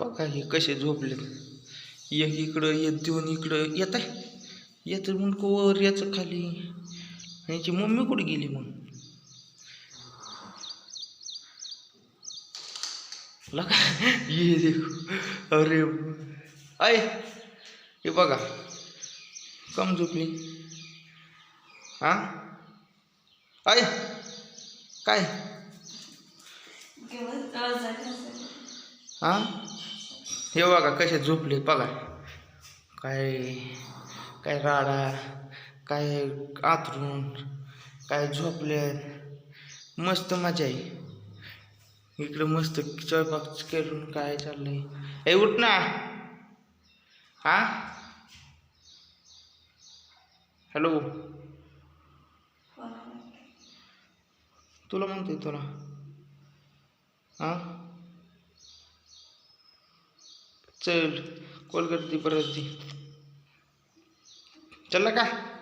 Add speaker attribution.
Speaker 1: बघा हे कसे झोपलेत एक इकडं येत दोन इकडं येत आहे. येत मग वर याचं खाली. यांची मम्मी कुठे गेली मग लगा ये देखो. अरे आय हे बघा. कम झोपली. हा? आय काय? हां? हे बघा कसे झोपले बघा. काय काय राडा काय आतरून काय झोपले. मस्त मजा आहे. इकडं मस्त स्वयंपाक करून काय चाललंय. ए उठ ना. हा? हॅलो. तुला म्हणतोय तुला. हा? चल कॉल करते परत दी. चल का?